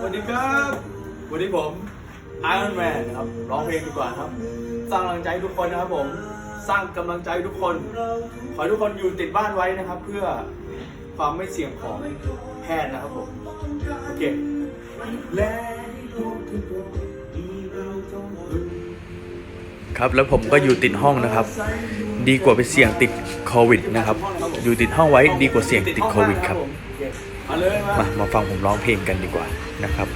สวัสดีครับ วันนี้ผมไอรอนแมนนะครับร้องเพลงดีกว่าครับ สร้างกำลังใจให้ทุกคนนะครับผม สร้างกำลังใจทุกคน ขอให้ทุกคนอยู่ติดบ้านไว้นะครับ เพื่อความไม่เสี่ยงของแพทย์นะครับผม โอเคครับแล้วผมก็อยู่ติดห้องนะครับ ดีกว่าไปเสี่ยงติดโควิดนะครับ อยู่ติดห้องไว้ดีกว่าเสี่ยงติดโควิดครับ มาเลยมามามาฟังผมร้องเพลงกันดีกว่านะครับ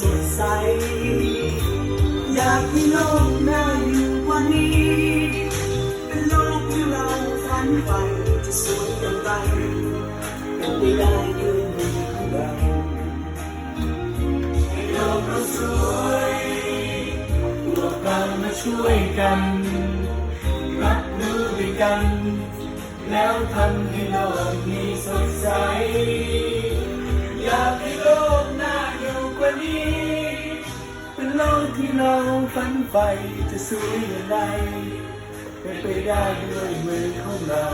สดใส อยากให้โลกน่าอยู่กว่านี้ เป็นโลกที่เราฝันใฝ่จะสวยอย่างไรเป็นไปได้ด้วยมือของเราให้โลกเราสวยพวกเรามาช่วยกัน รับรู้ด้วยกัน แล้วทำให้โลกนี้สดใส อยากให้ ที่เราฝันใฝ่จะสวยอย่างไรเป็นไปได้ด้วยมือของเรา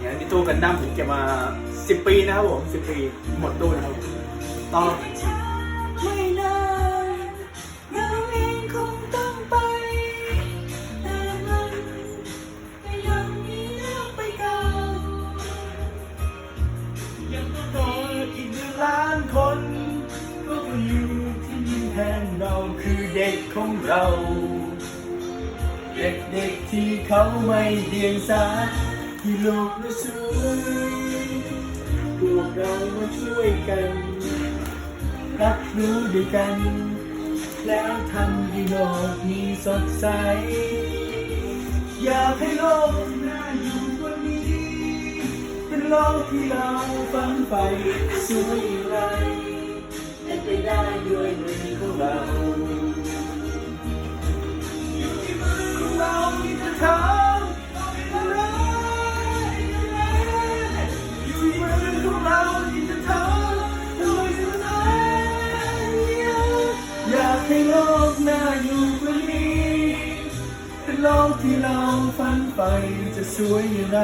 อย่างนี้ตู้กันดั้มผมเก็บมา 10 ปีนะครับผม 10 ปี หมดตู้นะครับต่อ เราคือเด็กของเรา เด็กๆที่เขาไม่เดียงสาที่โลกเราสวยพวกเรามาช่วยกัน รับรู้ด้วยกัน แล้วทำให้โลกนี้สดใส อยากให้โลกน่าอยู่กว่านี้ เป็นโลกที่เราฝันใฝ่สวยไรเป็นไปได้ด้วยมือของเรา ให้โลกน่าอยู่กว่านี้เป็นโลกที่เราฝันใฝ่จะสวยอย่างไร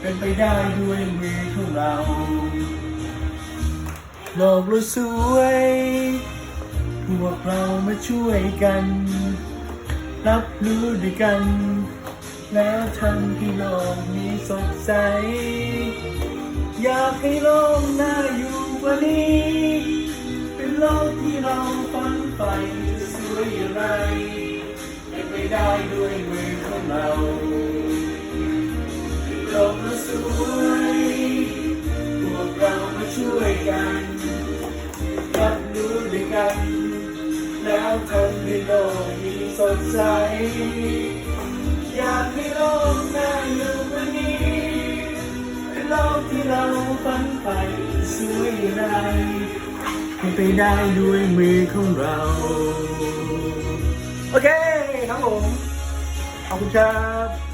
เป็นไปได้ด้วยมือของเรา โลกเราสวย พวกเรามาช่วยกัน รับรู้ด้วยกัน แล้วทำให้โลกนี้สดใส อยากให้โลกน่าอยู่กว่านี้ ที่เราฝันใฝ่จะสวยอย่างไรเป็นไปได้ด้วยมือของเราโลกเราสวยพวกเรามาช่วยกันรับรู้ด้วยกัน แล้วทำให้โลกนี้สดใส อยากให้โลกน่าอยู่ว่านี้เป็นโลกที่เราฝันใฝ่สวยอย่างไร มันไปได้ด้วยมือของเรา โอเคครับผม ขอบคุณครับ